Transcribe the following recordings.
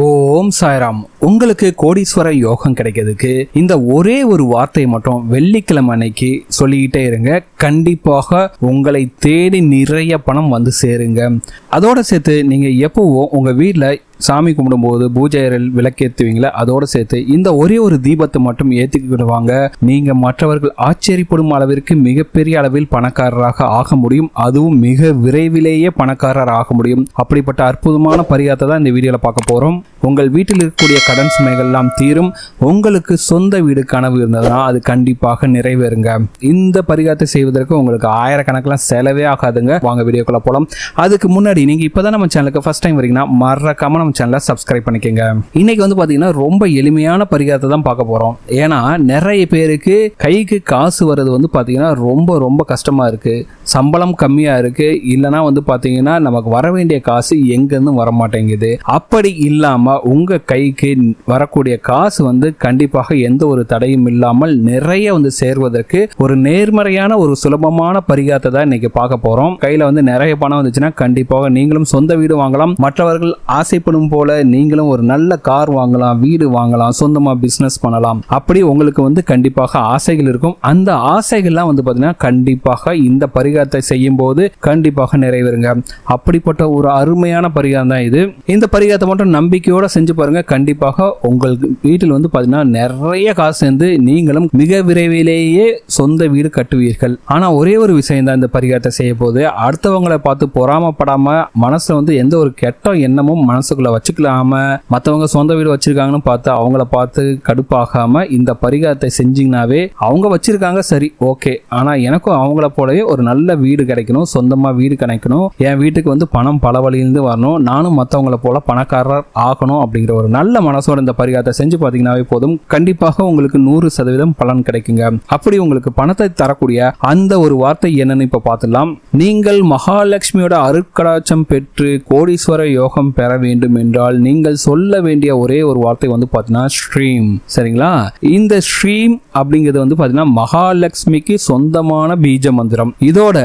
ஓம் சாய்ராம். உங்களுக்கு கோடீஸ்வர யோகம் கிடைக்கிறதுக்கு இந்த ஒரே ஒரு வார்த்தையை மட்டும் வெள்ளிக்கிழமை அன்னைக்கு சொல்லிக்கிட்டே இருங்க. கண்டிப்பாக உங்களை தேடி நிறைய பணம் வந்து சேருங்க. அதோட சேர்த்து நீங்க எப்பவும் உங்க வீட்டில் சாமி கும்பிடும்போது பூஜை அறையில் விளக்கேற்றுவீங்களா அதோட சேர்த்து இந்த ஒரே ஒரு தீபத்தை மட்டும் ஏற்றிக்கிடுவாங்க நீங்கள் மற்றவர்கள் ஆச்சரியப்படும் அளவிற்கு மிகப்பெரிய அளவில் பணக்காரராக ஆக முடியும். அதுவும் மிக விரைவிலேயே பணக்காரர் ஆக முடியும். அப்படிப்பட்ட அற்புதமான பரிகாரத்தை தான் இந்த வீடியோவில் பார்க்க போகிறோம் உங்கள் வீட்டில் இருக்கக்கூடிய கடன் சுமைகள் எல்லாம் தீரும். உங்களுக்கு சொந்த வீடு கனவு இருந்ததுன்னா அது கண்டிப்பாக நிறைவேறுங்க. இந்த பரிகாரத்தை செய்வதற்கு உங்களுக்கு ஆயிரக்கணக்கில் செலவே ஆகாதுங்க. வாங்க வீடியோக்குள்ளே போகலாம் அதுக்கு முன்னாடி நீங்கள் இப்போ தான் நம்ம சேனலுக்கு ஃபஸ்ட் டைம் வரீங்கன்னா மறக்காம நம்ம சேனலை சப்ஸ்கிரைப் பண்ணிக்கோங்க. இன்னைக்கு வந்து பார்த்தீங்கன்னா ரொம்ப எளிமையான பரிகாரத்தை தான் பார்க்க போகிறோம் ஏன்னா நிறைய பேருக்கு கைக்கு காசு வர்றது வந்து பார்த்தீங்கன்னா ரொம்ப ரொம்ப கஷ்டமாக இருக்குது சம்பளம் கம்மியாக இருக்குது இல்லைனா வந்து பார்த்தீங்கன்னா நமக்கு வர வேண்டிய காசு எங்கேருந்து வர மாட்டேங்குது அப்படி இல்லாமல் உங்கள் கைக்கு வரக்கூடிய காசு வந்து கண்டிப்பாக எந்த ஒரு தடையும் இல்லாமல் நிறைய வந்து சேர்வதற்கு ஒரு நேர்மறையான ஒரு சுலபமான பரிகாரத்தை தான் இன்னைக்கு பார்க்க போகிறோம் கையில் வந்து நிறைய பணம் வந்துச்சுன்னா கண்டிப்பாக நீங்களும் சொந்த வீடு வாங்கலாம். மற்றவர்கள் ஆசைப்படும் போல நீங்களும் ஒரு நல்ல கார் வாங்கலாம் வீடு வாங்கலாம் சொந்தமா பிசினஸ் பண்ணலாம். அப்படி உங்களுக்கு வந்து கண்டிப்பாக ஆசைகள் இருக்கும். அந்த ஆசைகள்லாம் வந்து பாத்தீங்கன்னா கண்டிப்பாக இந்த பரிகாரத்தை செய்யும் போது கண்டிப்பாக நிறைவேறுங்க. அப்படிப்பட்ட ஒரு அருமையான பரிகாரம் தான் இது. இந்த பரிகாரத்தை மட்டும் நம்பிக்கையோட செஞ்சு பாருங்க. கண்டிப்பாக உங்கள் வீட்டில் வந்து பாத்தீங்கன்னா நிறைய காசு சேர்ந்து நீங்களும் மிக விரைவிலேயே சொந்த வீடு கட்டுவீர்கள். ஆனா ஒரே ஒரு விஷயம் தான் இந்த பரிகாரத்தை செய்ய போது அடுத்தவங்களை பார்த்து பொறாமப்படாம மனசுல வந்து எந்த ஒரு கெட்ட எண்ணமும் மனசுக்குள்ள வச்சுக்கலாம மற்றவங்க சொந்த வீடு வச்சிருக்காங்கன்னு பார்த்து அவங்கள பார்த்து கடுப்பாகாம இந்த பரிகாரத்தை செஞ்சிங்கனாவே அவங்க வச்சிருக்காங்க சரி ஓகே. ஆனால் எனக்கும் அவங்கள போலவே ஒரு நல்ல வீடு கிடைக்கணும் சொந்தமாக வீடு கிடைக்கணும். என் வீட்டுக்கு வந்து பணம் பல வழியிலிருந்து வரணும். நானும் மற்றவங்கள போல பணக்காரர் ஆகணும் அப்படிங்கிற ஒரு நல்ல மனசோட இந்த பரிகாரத்தை செஞ்சு பார்த்தீங்கன்னாவே போதும். கண்டிப்பாக உங்களுக்கு நூறு சதவீதம் பலன் கிடைக்குங்க. அப்படி உங்களுக்கு பணத்தை தரக்கூடிய அந்த ஒரு வார்த்தை என்னன்னு இப்ப பார்த்துடலாம். நீங்கள் மகாலட்சுமியோட அருட்கடாச்சம் பெற்று கோடீஸ்வர யோகம் பெற வேண்டும் என்றால் நீங்கள் சொல்ல வேண்டிய ஒரே ஒரு வார்த்தை வந்து பார்த்தீங்கன்னா ஸ்ட்ரீம் சரிங்களா? இந்த ஸ்ரீம் அப்படிங்கிறது வந்து பார்த்தீங்கன்னா மகாலட்சுமிக்கு சொந்தமான பீஜ மந்திரம். இதோட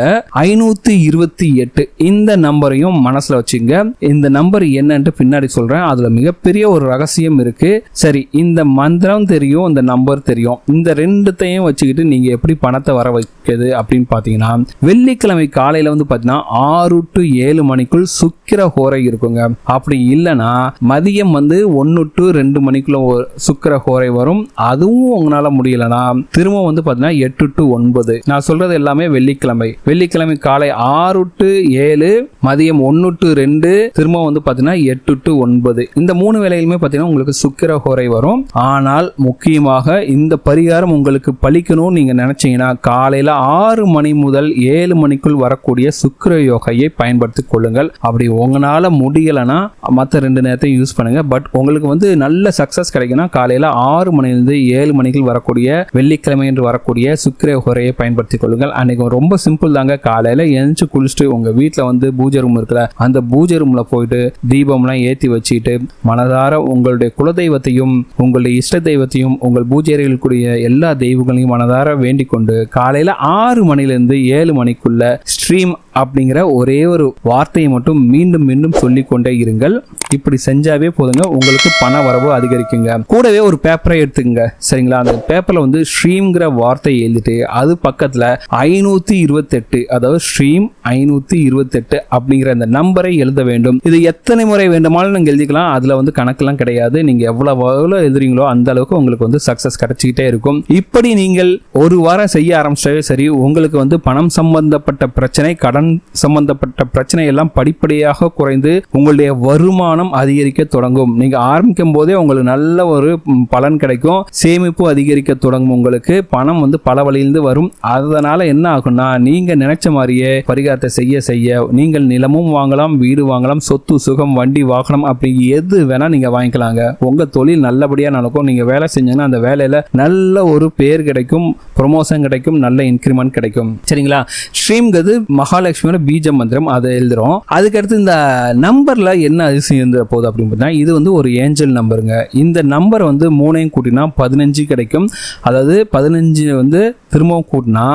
ஐநூத்தி இருபத்தி எட்டு இந்த நம்பரையும் மனசுல வச்சுங்க. இந்த நம்பர் என்னன்ட்டு பின்னாடி சொல்றேன். அதுல மிகப்பெரிய ஒரு ரகசியம் இருக்கு. சரி இந்த மந்திரம் தெரியும் இந்த நம்பர் தெரியும். இந்த ரெண்டுத்தையும் வச்சுக்கிட்டு நீங்க எப்படி பணத்தை வர வைக்கிறது அப்படின்னு பாத்தீங்கன்னா வெள்ளிக்கிழமை காலையில வந்து பாத்தீங்கன்னா ஆறு டு ஏழு மணிக்குள் சுக்கிர ஹோரை இருக்குங்க. அப்படி இல்லைன்னா மதியம் வந்து ஒன்னு டு ரெண்டு மணிக்குள்ள சுக்கர சுக்கிர ஹோரை வரும். அதுவும் உங்களால முடியலனா திரும்ப வந்து பார்த்தீங்கன்னா எட்டு டு ஒன்பது. நான் சொல்றது எல்லாமே வெள்ளிக்கிழமை. வெள்ளிக்கிழமை காலை ஆறு டு ஏழு மதியம் ஒன்னு டு ரெண்டு திரும்ப வந்து பார்த்தீங்கன்னா எட்டு டு ஒன்பது. இந்த மூணு வேலையிலுமே பார்த்தீங்கன்னா உங்களுக்கு சுக்கிர ஹோரை வரும். ஆனால் முக்கியமாக இந்த பரிகாரம் உங்களுக்கு பழிக்கணும்னு நீங்கள் நினச்சிங்கன்னா காலையில் ஆறு மணி முதல் ஏழு மணிக்குள் வரக்கூடிய சுக்கிர யோகையை பயன்படுத்திக் கொள்ளுங்கள். அப்படி உங்களால் முடியலைன்னா மற்ற ரெண்டு நேரத்தையும் யூஸ் பண்ணுங்க. பட் உங்களுக்கு வந்து நல்ல சக்சஸ் கிடைக்குன்னா காலையில் ஆறு மணிலிருந்து ஏழு மணிக்கு வரக்கூடிய வெள்ளிக்கிழமை என்று வரக்கூடிய சுக்கிர உரையை பயன்படுத்திக் கொள்ளுங்கள். அன்னைக்கு ரொம்ப சிம்பிள் தாங்க. காலையில் எழுந்து குளிச்சுட்டு உங்கள் வீட்டில் வந்து பூஜை ரூம் இருக்குல்ல அந்த பூஜை ரூமில் போயிட்டு தீபம்லாம் ஏற்றி வச்சுட்டு மனதார உங்களுடைய குலதெய்வத்தையும் உங்களுடைய இஷ்ட தெய்வத்தையும் உங்கள் பூஜை அறையில் கூடிய எல்லா தெய்வங்களையும் மனதார வேண்டிக் கொண்டு காலையில் ஆறு மணிலிருந்து ஏழு மணிக்குள்ள ஸ்ட்ரீம் அப்படிங்கிற ஒரே ஒரு வார்த்தையை மட்டும் மீண்டும் மீண்டும் சொல்லிக் கொண்டே இருங்கள். இப்படி செஞ்சாவே போதுங்க. உங்களுக்கு பண வரவு அதிகரிக்குங்க. கூடவே ஒரு பேப்பரை எடுத்துக்கங்க. சரிங்களா? அந்த பேப்பர்ல வந்து ஸ்ட்ரீம்ங்கிற வார்த்தை எழுதிட்டு அது பக்கத்துல ஐநூத்தி இருபத்தெட்டு அதாவது ஸ்ட்ரீம் ஐநூத்தி இருபத்தெட்டு அப்படிங்கிற அந்த நம்பரை எழுத வேண்டும். இது எத்தனை முறை வேண்டுமானாலும் நீங்க எழுதிக்கலாம். அதுல வந்து கணக்கெல்லாம் கிடையாது. நீங்க எவ்வளவு எவ்வளவு எழுதுறீங்களோ அந்த அளவுக்கு உங்களுக்கு வந்து சக்சஸ் கிடைச்சிக்கிட்டே இருக்கும். இப்படி நீங்கள் ஒரு வாரம் செய்ய ஆரம்பிச்சாவே சரி உங்களுக்கு வந்து பணம் சம்பந்தப்பட்ட பிரச்சனை கடன் சம்பந்தப்பட்ட பிரச்சனை எல்லாம் படிப்படியாக குறைந்து உங்களுடைய வருமானம் அதிகரிக்க தொடங்கும். நீங்க ஆரம்பிக்கும் போதே உங்களுக்கு நல்ல ஒரு பலன் கிடைக்கும். சேமிப்பு அதிகரிக்க தொடங்கும் உங்களுக்கு. பணம் வந்து பல வழியிலிருந்து வரும். அதனால என்ன ஆகும்னா நீங்க நினைச்ச மாதிரியே பரிகாரத்தை செய்ய செய்ய நீங்கள் நிலமும் வாங்கலாம் வீடு வாங்கலாம் சொத்து சுகம் வண்டி வாகனம் அப்படி எது வேணா நீங்க வாங்கிக்கலாங்க. உங்க தொழில் நல்லபடியா நடக்கும். நீங்க வேலை செஞ்சீங்கன்னா அந்த வேலையில நல்ல ஒரு பேர் கிடைக்கும் ப்ரொமோஷன் கிடைக்கும் நல்ல இன்க்ரிமெண்ட் கிடைக்கும். சரிங்களா? ஸ்ட்ரீம்ங்கிறது மகாலட்சுமியோட பீஜ மந்திரம் அதை எழுதுறோம். அதுக்கடுத்து இந்த நம்பர்ல என்ன அதிசயம் இருந்த போது அப்படின்னு பார்த்தீங்கன்னா இது வந்து ஒரு ஏஞ்சல் நம்பருங்க. இந்த நம்பர் வந்து மூணையும் கூட்டினா பதினஞ்சு கிடைக்கும். அதாவது பதினஞ்சு வந்து திரும்பவும் கூட்டினா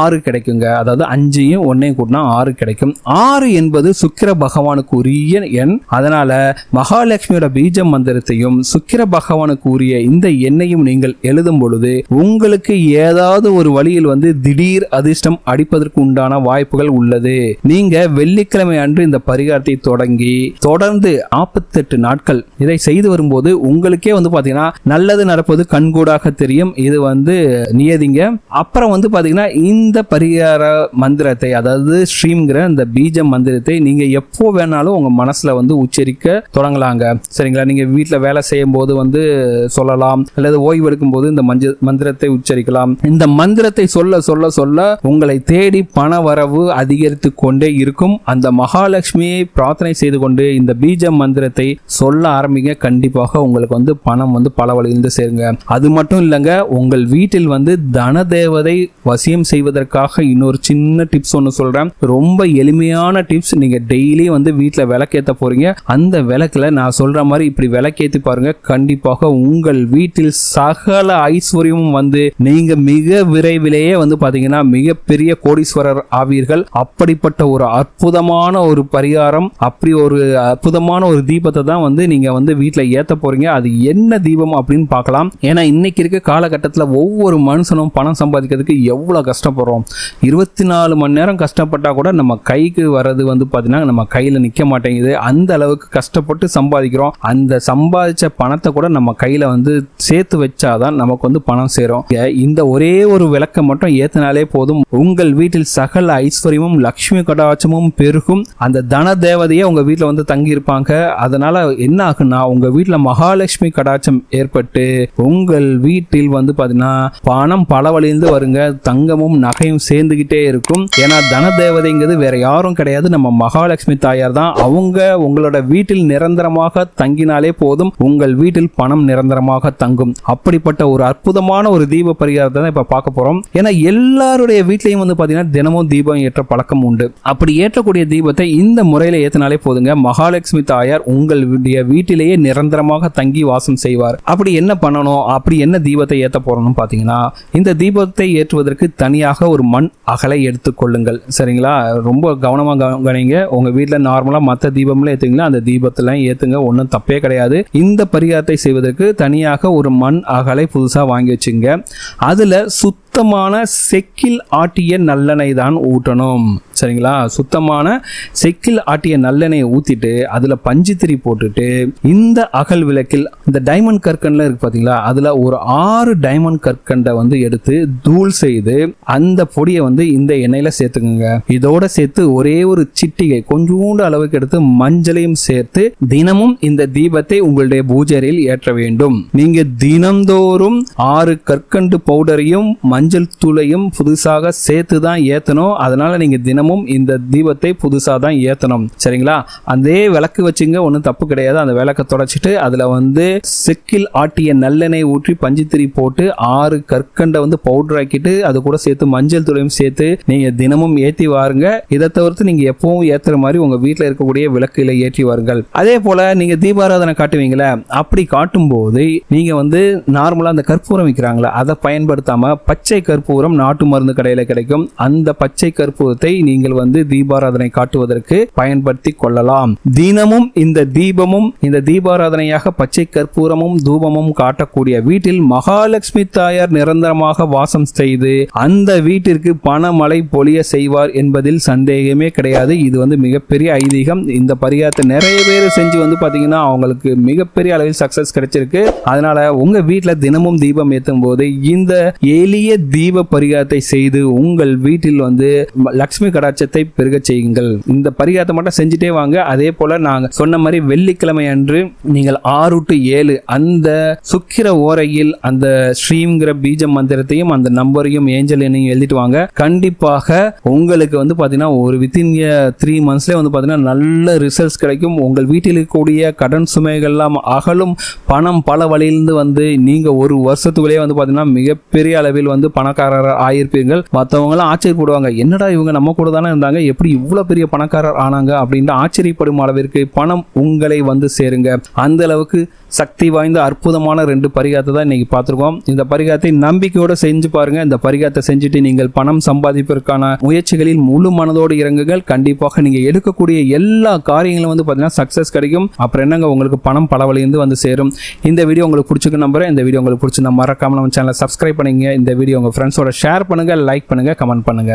ஆறு கிடைக்குங்க. அதாவது அஞ்சையும் ஒன்னையும் கூட்டினா ஆறு கிடைக்கும். ஆறு என்பது சுக்கிர பகவானுக்கு உரிய எண். அதனால மகாலட்சுமியோட பீஜ மந்திரத்தையும் சுக்கிர பகவானுக்கு உரிய இந்த எண்ணையும் நீங்கள் எழுதும் பொழுது உங்களுக்கு ஏதாவது ஒரு வழியில் வந்து திடீர் அதிர்ஷ்டம் அடிப்பதற்கு உண்டான வாய்ப்புகள் உள்ளது. நீங்க வெள்ளிக்கிழமை அன்று இந்த பரிகாரத்தை தொடங்கி தொடர்ந்து நாற்பத்தெட்டு நாட்கள் இதை செய்து வரும்போது உங்களுக்கே வந்து பாத்தீங்கன்னா நல்லது நடப்பது கண்கூடாக தெரியும். இது வந்து நியதிங்க. அப்புறம் வந்து பார்த்தீங்கன்னா இந்த பரிகார மந்திரத்தை அதாவது ஸ்ரீம்ங்கிற இந்த பீஜ மந்திரத்தை நீங்கள் எப்போ வேணாலும் உங்கள் மனசில் வந்து உச்சரிக்க தொடங்கலாங்க. சரிங்களா? நீங்கள் வீட்டில் வேலை செய்யும் போது வந்து சொல்லலாம். அல்லது ஓய்வு எடுக்கும் போது இந்த மஞ்ச மந்திரத்தை உச்சரிக்கலாம். இந்த மந்திரத்தை சொல்ல சொல்ல சொல்ல உங்களை தேடி பண வரவு அதிகரித்து கொண்டே இருக்கும். அந்த மகாலட்சுமியை பிரார்த்தனை செய்து கொண்டு இந்த பீஜ மந்திரத்தை சொல்ல ஆரம்பிங்க. கண்டிப்பாக உங்களுக்கு வந்து பணம் வந்து பல வழியிலிருந்து சேருங்க. அது மட்டும் இல்லைங்க உங்கள் வீட்டில் வந்து தன தேவதை வசியம் செய்வதற்காக இன்னொரு சின்ன டிப்ஸ் ஒன்று சொல்கிறேன் ரொம்ப எளிமையான டிப்ஸ் நீங்கள் டெய்லி வந்து வீட்டில் விளக்கேற்ற போறீங்க. அந்த விளக்கில் நான் சொல்கிற மாதிரி இப்படி விளக்கேற்றி பாருங்கள் கண்டிப்பாக உங்கள் வீட்டில் சகல ஐஸ்வர்யமும் வந்து நீங்கள் மிக விரைவிலேயே வந்து பார்த்தீங்கன்னா மிகப்பெரிய கோடீஸ்வரர் ஆவீர்கள். அப்படிப்பட்ட ஒரு அற்புதமான ஒரு பரிகாரம் அப்படி ஒரு அற்புதமான ஒரு தீபத்தை தான் வந்து நீங்க வந்து வீட்டில் ஏற்ற போறீங்க. அது என்ன தீபம் அப்படின்னு பார்க்கலாம். ஏன்னா இன்னைக்கு இருக்க காலகட்டத்தில் ஒவ்வொரு மனுஷனும் பணம் சம்பாதிக்கிறதுக்கு எவ்வளவு கஷ்டப்படுறோம்? இருபத்தி நாலு மணி நேரம் கஷ்டப்பட்டா கூட நம்ம கைக்கு வர்றது வந்து பார்த்தீங்கன்னா நம்ம கையில் நிற்க மாட்டேங்குது. அந்த அளவுக்கு கஷ்டப்பட்டு சம்பாதிக்கிறோம். அந்த சம்பாதிச்ச பணத்தை கூட நம்ம கையில் வந்து சேர்த்து வச்சாதான் நமக்கு வந்து பணம் சேரும். இந்த ஒரே ஒரு விளக்கம் மட்டும் ஏத்தினாலே போதும். உங்கள் வீட்டில் சகல ஐஸ்வர்யமும் லக்ஷ்மி கடாட்சமும் பெருகும். அந்த தன தேவதையே உங்க வீட்டில் வந்து தங்கி இருப்பாங்க அதனால என்ன ஆகுன்னா உங்க வீட்டில் மகாலட்சுமி கடாட்சம் ஏற்பட்டு உங்கள் வீட்டில் வந்து பார்த்தீங்கன்னா பணம் பல வழியிலிருந்து வருங்க தங்கமும் நகையும் சேர்ந்துகிட்டே இருக்கும். ஏன்னா தன தேவதைங்கிறது வேற யாரும் கிடையாது. நம்ம மகாலட்சுமி தாயார் தான். அவங்க உங்களோட வீட்டில் நிரந்தரமாக தங்கினாலே போதும். உங்கள் வீட்டில் பணம் நிரந்தரமாக தங்கும். அப்படிப்பட்ட ஒரு அற்புதமான ஒரு தீப பரிகாரத்தை தான் இப்ப பார்க்க போறோம். ஏன்னா எல்லாருடைய வீட்லயும் வந்து பாத்தீங்கன்னா தினமும் தீபம் ஏற்ற பழக்கம் உண்டு. அப்படி ஏற்றக்கூடிய தீபத்தை இந்த முறையில ஏத்தினாலே போதுங்க. மகாலட்சுமி தாயார் உங்களுடைய வீட்டிலேயே நிரந்தரமாக தங்கி வாசம் செய்வார். அப்படி என்ன பண்ணணும்? அப்படி என்ன தீபத்தை ஏத்த போறோம்னு பாத்தீங்கன்னா இந்த தீபத்தை ஏற்றுவதற்கு தனியாக ஒரு மண் அகலை எடுத்துக்கொள்ளுங்கள் சரிங்களா? ரொம்ப கவனமாக கவனிங்க. உங்கள் வீட்டில் நார்மலாக மற்ற தீபம்லாம் ஏற்றுங்களா அந்த தீபத்தெல்லாம் ஏற்றுங்க ஒன்றும் தப்பே கிடையாது. இந்த பரிகாரத்தை செய்வதற்கு தனியாக ஒரு மண் அகலை புதுசாக வாங்கி வச்சுங்க. அதில் சுத்தமான செக்கில் ஆட்டிய நல்லெண்ணெய் தான் ஊட்டணும். சரிங்களா? சுத்தமான செக்கில் ஆட்டிய நல்லெண்ணெயை ஊற்றிட்டு அதில் பஞ்சுத்திரி போட்டுட்டு இந்த அகல் விளக்கில் இந்த டைமண்ட் கற்கண்டில் இருக்கு பார்த்தீங்களா அதில் ஒரு ஆறு டைமண்ட் கற்கண்டை வந்து எடுத்து தூள் செய்து அந்த பொடியை வந்து இந்த எண்ணெயில் சேர்த்துக்குங்க. இதோட சேர்த்து ஒரே ஒரு சிட்டிகை கொஞ்சோண்டு அளவுக்கு எடுத்து மஞ்சளையும் சேர்த்து தினமும் இந்த தீபத்தை உங்களுடைய பூஜையில் ஏற்ற வேண்டும். நீங்கள் தினந்தோறும் ஆறு கற்கண்டு பவுடரையும் மஞ்சள் மஞ்சள் தூளையும் புதுசாக சேர்த்து தான் ஏற்றணும் அதனால நீங்க தினமும் இந்த தீபத்தை புதுசாக தான் ஏற்றணும் சரிங்களா? அதே விளக்கு வச்சுங்க. ஒன்றும் தப்பு கிடையாது. அந்த விளக்கை தொடச்சிட்டு அதில் வந்து செக்கில் ஆட்டிய நல்லெண்ணெய் ஊற்றி பஞ்சுத்திரி போட்டு ஆறு கற்கண்டை வந்து பவுடர் ஆக்கிட்டு அது கூட சேர்த்து மஞ்சள் தூளையும் சேர்த்து நீங்க தினமும் ஏற்றி வாருங்க. இதை தவிர்த்து நீங்க எப்பவும் ஏற்றுற மாதிரி உங்க வீட்டில் இருக்கக்கூடிய விளக்கில ஏற்றி வாருங்கள். அதே போல நீங்க தீபாராதனை காட்டுவீங்களே அப்படி காட்டும் போது நீங்க வந்து நார்மலாக அந்த கற்பூரம் விற்கிறாங்களா அதை பயன்படுத்தாம பச்சை கற்பூரம் நாட்டு மருந்து கடையில் கிடைக்கும். அந்த பச்சை கற்பூரத்தை நீங்கள் வந்து தீபாராதனை காட்டுவதற்கு பயன்படுத்தி கொள்ளலாம். தினமும் இந்த தீபமும் இந்த தீபாராதனையாக பச்சை கற்பூரமும் தூபமும் காட்டக்கூடிய வீட்டில் மகாலட்சுமி தாயார் நிரந்தரமாக வாசம் செய்து அந்த வீட்டிற்கு பணமழை பொழிய செய்வார் என்பதில் சந்தேகமே கிடையாது. இது வந்து மிகப்பெரிய ஐதீகம். இந்த பரிகாரத்தை நிறைய பேர் செஞ்சு வந்து பாத்தீங்கன்னா அவங்களுக்கு மிகப்பெரிய அளவில் சக்சஸ் கிடைச்சிருக்கு. அதனால உங்க வீட்டில் தினமும் தீபம் ஏற்றும் போது இந்த எளிய தீப பரிகாரத்தை செய்து உங்கள் வீட்டில் வந்து லக்ஷ்மி கடாட்சத்தை பெருகச் செய்யுங்கள். இந்த பரிகாரத்தை மட்டும் செஞ்சுட்டே வாங்க. அதே போல நாங்கள் சொன்ன மாதிரி வெள்ளிக்கிழமை அன்று நீங்கள் ஆறு டு ஏழு அந்த சுக்கிர ஓரையில் அந்த ஸ்ரீங்கிற பீஜ மந்திரத்தையும் அந்த நம்பரையும் ஏஞ்சல் எண்ணையும் எழுதிட்டு வாங்க. கண்டிப்பாக உங்களுக்கு வந்து பார்த்தீங்கன்னா ஒரு வித்தின் த்ரீ மந்த்ஸ்லேயே வந்து பார்த்தீங்கன்னா நல்ல ரிசல்ட்ஸ் கிடைக்கும். உங்கள் வீட்டில் இருக்கக்கூடிய கடன் சுமைகள்லாம் அகலும். பணம் பல வழியிலிருந்து வந்து நீங்கள் ஒரு வருஷத்துக்குள்ளேயே வந்து பார்த்தீங்கன்னா மிகப்பெரிய அளவில் வந்து பணக்காரர் ஆயிருப்பீர்கள். மற்றவங்களாம் ஆச்சரியப்படுவாங்க. என்னடா இவங்க நம்ம கூட தானே இருந்தாங்க? எப்படி இவ்வளோ பெரிய பணக்காரர் ஆனாங்க? அப்படின்னு ஆச்சரியப்படும் அளவிற்கு பணம் உங்களை வந்து சேருங்க. அந்த அளவுக்கு சக்தி வாய்ந்த அற்புதமான ரெண்டு பரிகாரத்தை தான் இன்னைக்கு பார்த்துருக்கோம். இந்த பரிகாரத்தை நம்பிக்கையோட செஞ்சு பாருங்க. இந்த பரிகாரத்தை செஞ்சுட்டு நீங்கள் பணம் சம்பாதிப்பதற்கான முயற்சிகளில் முழு மனதோடு இறங்குங்கள். கண்டிப்பாக நீங்க எடுக்கக்கூடிய எல்லா காரியங்களும் வந்து பார்த்தீங்கன்னா சக்ஸஸ் கிடைக்கும். அப்புறம் என்னங்க? உங்களுக்கு பணம் பல வழியிருந்து வந்து சேரும். இந்த வீடியோ உங்களுக்கு பிடிச்சிருக்கு நம்புறேன். இந்த வீடியோ உங்களுக்கு பிடிச்சிருந்தா மறக்காம நம்ம சேனலை சப்ஸ்கிரைப் பண்ணிங்க இந்த வீடியோ உங்க ஃப்ரெண்ட்ஸோட ஷேர் பண்ணுங்க லைக் பண்ணுங்க கமெண்ட் பண்ணுங்க.